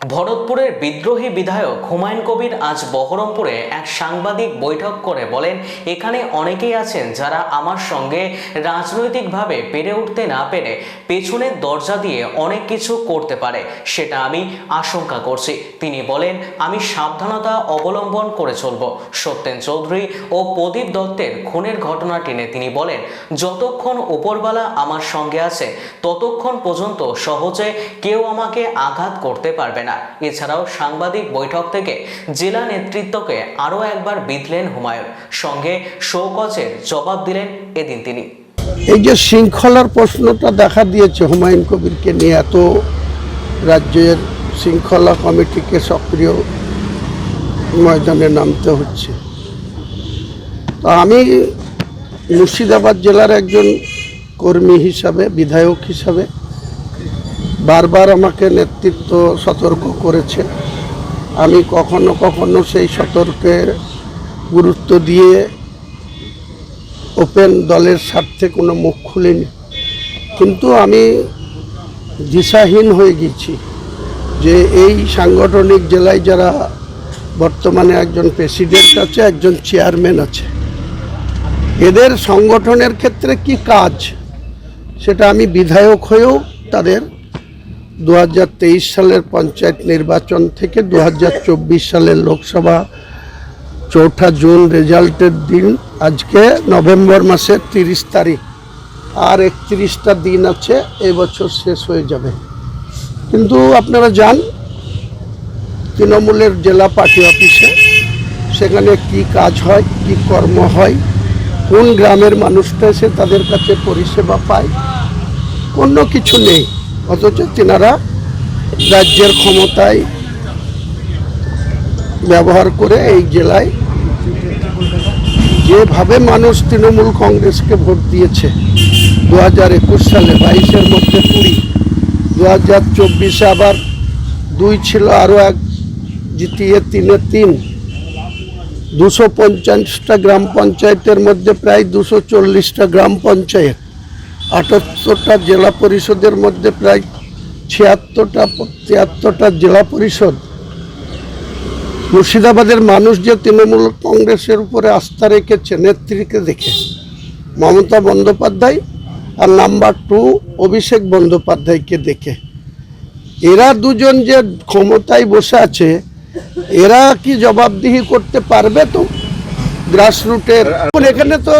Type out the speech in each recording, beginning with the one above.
ভরতপুরের বিদ্রোহী বিধায়ক হুমায়ুন কবির আজ বহরমপুরে এক সাংবাদিক বৈঠক করে বলেন, এখানে অনেকেই আছেন যারা আমার সঙ্গে রাজনৈতিকভাবে পেরে উঠতে না পেরে পেছনের দরজা দিয়ে অনেক কিছু করতে পারে, সেটা আমি আশঙ্কা করছি। তিনি বলেন, আমি সাবধানতা অবলম্বন করে চলব। সত্যেন চৌধুরী ও প্রদীপ দত্তের খুনের ঘটনা টেনে তিনি বলেন, যতক্ষণ উপরবালা আমার সঙ্গে আছে, ততক্ষণ পর্যন্ত সহজে কেউ আমাকে আঘাত করতে পারবে না। এছাড়াও সাংবাদিক বৈঠক থেকে জেলা নেতৃত্বকে আরও একবার বিধলেন হুমায়ুন। সঙ্গে শোকজের জবাব দিলেন এদিন তিনি। এই যে শৃঙ্খলার প্রশ্নটা দেখা দিয়েছে হুমায়ুন কবিরকে নিয়ে, এত রাজ্যের শৃঙ্খলা কমিটিকে সক্রিয় ময়দানে নামতে হচ্ছে। তো আমি মুর্শিদাবাদ জেলার একজন কর্মী হিসাবে, বিধায়ক হিসাবে বারবার আমাকে নেতৃত্ব সতর্ক করেছে। আমি কখনো কখনো সেই সতর্কের গুরুত্ব দিয়ে ওপেন দলের স্বার্থে কোনো মুখ খুলিনি। কিন্তু আমি দিশাহীন হয়ে গেছি যে এই সাংগঠনিক জেলায় যারা বর্তমানে একজন প্রেসিডেন্ট আছে, একজন চেয়ারম্যান আছে, এদের সংগঠনের ক্ষেত্রে কি কাজ? সেটা আমি বিধায়ক হয়েও তাদের দু হাজার তেইশ সালের পঞ্চায়েত নির্বাচন থেকে দু হাজার চব্বিশ সালের লোকসভা চৌঠা জুন রেজাল্টের দিন, আজকে নভেম্বর মাসের তিরিশ তারিখ। আর একত্রিশটা দিন আছে এবছর শেষ হয়ে যাবে। কিন্তু আপনারা যান, তৃণমূলের জেলা পার্টি অফিসে, সেখানে কি কাজ হয়, কি কর্ম হয়, কোন গ্রামের মানুষটা এসে তাদের কাছে পরিষেবা পায়, কোনো কিছু নেই। অথচ তেনারা রাজ্যের ক্ষমতায় ব্যবহার করে এই জেলায় যেভাবে মানুষ তৃণমূল কংগ্রেসকে ভোট দিয়েছে দু হাজার একুশ সালে বাইশের মধ্যে কুড়ি দু হাজার চব্বিশে আবার দুই ছিল আরও এক, জিতিয়ে তিনে তিন। দুশো পঞ্চাশটা গ্রাম পঞ্চায়েতের মধ্যে প্রায় দুশো চল্লিশটা গ্রাম পঞ্চায়েত। আটাত্তরটা জেলা পরিষদের মধ্যে প্রায় ছিয়াত্তরটা তিয়াত্তরটা জেলা পরিষদ। মুর্শিদাবাদের মানুষ যে তৃণমূল কংগ্রেসের উপরে আস্থা রেখেছে নেত্রীকে দেখে। মমতা বন্দ্যোপাধ্যায় আর নাম্বার টু অভিষেক বন্দ্যোপাধ্যায়কে দেখে। এরা দুজন যে ক্ষমতায় বসে আছে, এরা কি জবাবদিহি করতে পারবে তো? গ্রাসরুটের এখন তো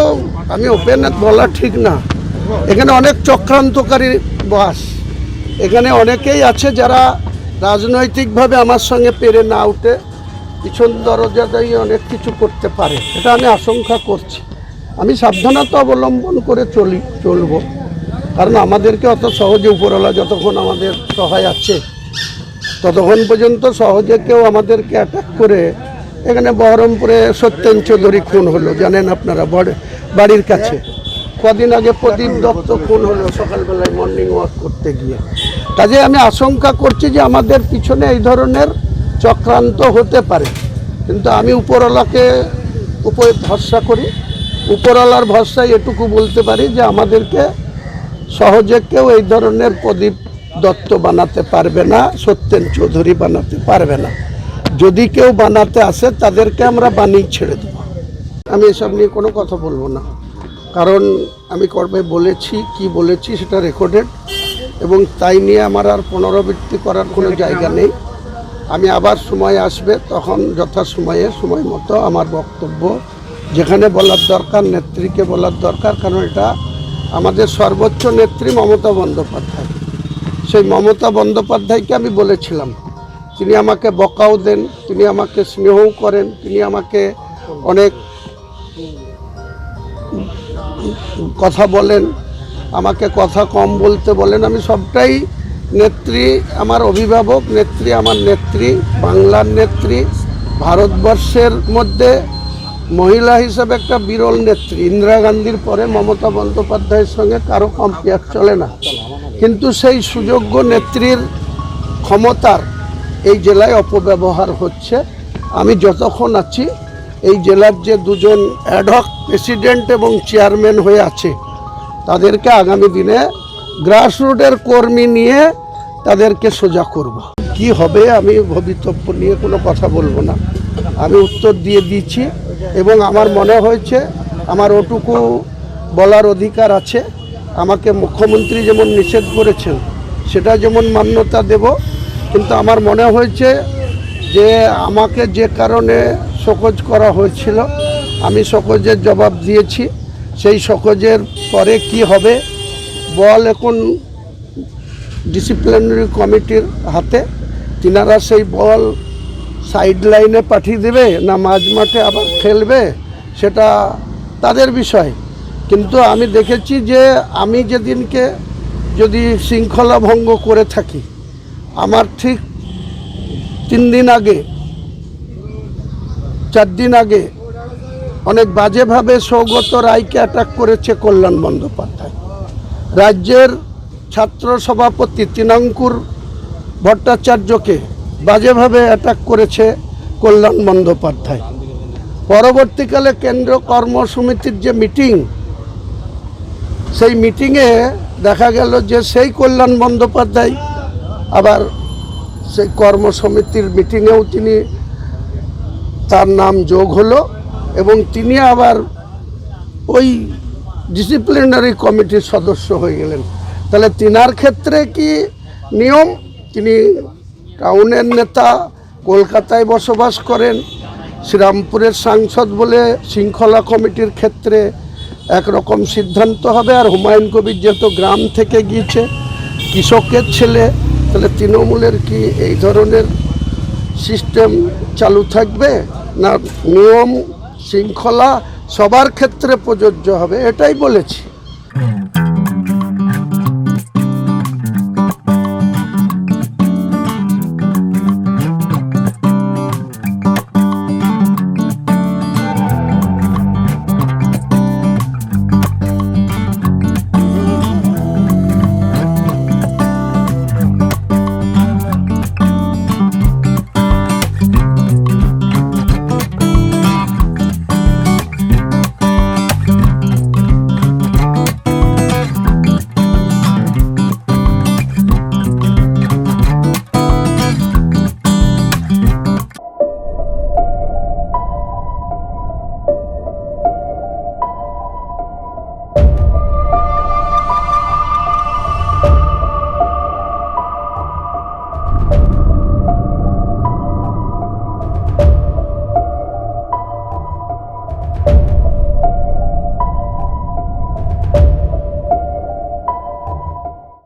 আমি ওপেন বলা ঠিক না। এখানে অনেক চক্রান্তকারী বাস। এখানে অনেকেই আছে যারা রাজনৈতিকভাবে আমার সঙ্গে পেরে না উঠে পিছন দরজা দিয়ে অনেক কিছু করতে পারে। এটা আমি আশঙ্কা করছি। আমি সাবধানতা অবলম্বন করে চলি, চলবো। কারণ আমাদেরকে অত সহজে উপরওয়ালা যতক্ষণ আমাদের সহায় আছে, ততক্ষণ পর্যন্ত সহজে কেউ আমাদেরকে অ্যাটাক করে এখানে বহরমপুরে সত্যেন চৌধুরী খুন হলো, জানেন আপনারা, বড়- বাড়ির কাছে। কদিন আগে প্রদীপ দত্ত খুন হলো? সকালবেলায় মর্নিং ওয়াক করতে গিয়ে। কাজে আমি আশঙ্কা করছি যে আমাদের পিছনে এই ধরনের চক্রান্ত হতে পারে। কিন্তু আমি উপরওয়ালাকে উপরে ভরসা করি। উপরওয়ালার ভরসায় এটুকু বলতে পারি যে আমাদেরকে সহজে কেউ এই ধরনের প্রদীপ দত্ত বানাতে পারবে না, সত্যেন চৌধুরী বানাতে পারবে না। যদি কেউ বানাতে আসে, তাদেরকে আমরা বানিয়ে ছেড়ে দেব। আমি এসব নিয়ে কোনো কথা বলব না। কারণ আমি কর্মে বলেছি, কি বলেছি সেটা রেকর্ডেড এবং তাই নিয়ে আমার আর পুনরাবৃত্তি করার কোনো জায়গা নেই। আমি আবার সময় আসবে, তখন যথা সময়ে সময় মতো আমার বক্তব্য যেখানে বলার দরকার, নেত্রীকে বলার দরকার, কারণ এটা আমাদের সর্বোচ্চ নেত্রী মমতা বন্দ্যোপাধ্যায়। সেই মমতা বন্দ্যোপাধ্যায়কে আমি বলেছিলাম, তিনি আমাকে বকাও দেন, তিনি আমাকে স্নেহও করেন, তিনি আমাকে অনেক কথা বলেন, আমাকে কথা কম বলতে বলেন, আমি সবটাই নেত্রী আমার অভিভাবক, নেত্রী আমার নেত্রী, বাংলার নেত্রী, ভারতবর্ষের মধ্যে মহিলা হিসেবে একটা বিরল নেত্রী। ইন্দিরা গান্ধীর পরে মমতা বন্দ্যোপাধ্যায়ের সঙ্গে কারও কম্পেয়ার চলে না। কিন্তু সেই সুযোগ্য নেত্রীর ক্ষমতার এই জেলায় অপব্যবহার হচ্ছে। আমি যতক্ষণ আছি, এই জেলার যে দুজন অ্যাডহক প্রেসিডেন্ট এবং চেয়ারম্যান হয়ে আছে। তাদেরকে আগামী দিনে গ্রাসরুটের কর্মী নিয়ে তাদেরকে সোজা করব। কি হবে আমি ভবিতব্য নিয়ে কোনো কথা বলব না। আমি উত্তর দিয়ে দিচ্ছি এবং আমার মনে হয়েছে, আমার ওটুকু বলার অধিকার আছে। আমাকে মুখ্যমন্ত্রী যেমন নিষেধ করেছেন, সেটা যেমন মান্যতা দেব, কিন্তু আমার মনে হয়েছে যে আমাকে যে কারণে শোকজ করা হয়েছিল আমি সকজের জবাব দিয়েছি। সেই সকজের পরে কি হবে, বল এখন ডিসিপ্লিনারি কমিটির হাতে। তিনারা সেই বল সাইড লাইনে পাঠিয়ে দেবে না মাঝ মাঠে আবার খেলবে, সেটা তাদের বিষয়। কিন্তু আমি দেখেছি যে আমি যেদিনকে যদি শৃঙ্খলা ভঙ্গ করে থাকি, আমার ঠিক তিন দিন আগে, চার দিন আগে অনেক বাজেভাবে সৌগত রায়কে অ্যাটাক করেছে কল্যাণ বন্দ্যোপাধ্যায়। রাজ্যের ছাত্র সভাপতি তিনাঙ্কুর ভট্টাচার্যকে বাজেভাবে অ্যাটাক করেছে কল্যাণ বন্দ্যোপাধ্যায়। পরবর্তীকালে কেন্দ্র কর্মসমিতির যে মিটিং সেই মিটিংয়ে দেখা গেল যে সেই কল্যাণ বন্দ্যোপাধ্যায় আবার সেই কর্মসমিতির মিটিংয়েও তিনি তার নাম যোগ হলো। এবং তিনি আবার ওই ডিসিপ্লিনারি কমিটির সদস্য হয়ে গেলেন। তাহলে তিনার ক্ষেত্রে কি নিয়ম? তিনি টাউনের নেতা, কলকাতায় বসবাস করেন, শ্রীরামপুরের সাংসদ বলে শৃঙ্খলা কমিটির ক্ষেত্রে একরকম সিদ্ধান্ত হবে। আর হুমায়ুন কবির যেহেতু গ্রাম থেকে গিয়েছে, কৃষকের ছেলে, তাহলে তৃণমূলের কি এই ধরনের সিস্টেম চালু থাকবে? না, নিয়ম শৃঙ্খলা সবার ক্ষেত্রে প্রযোজ্য হবে এটাই বলেছি।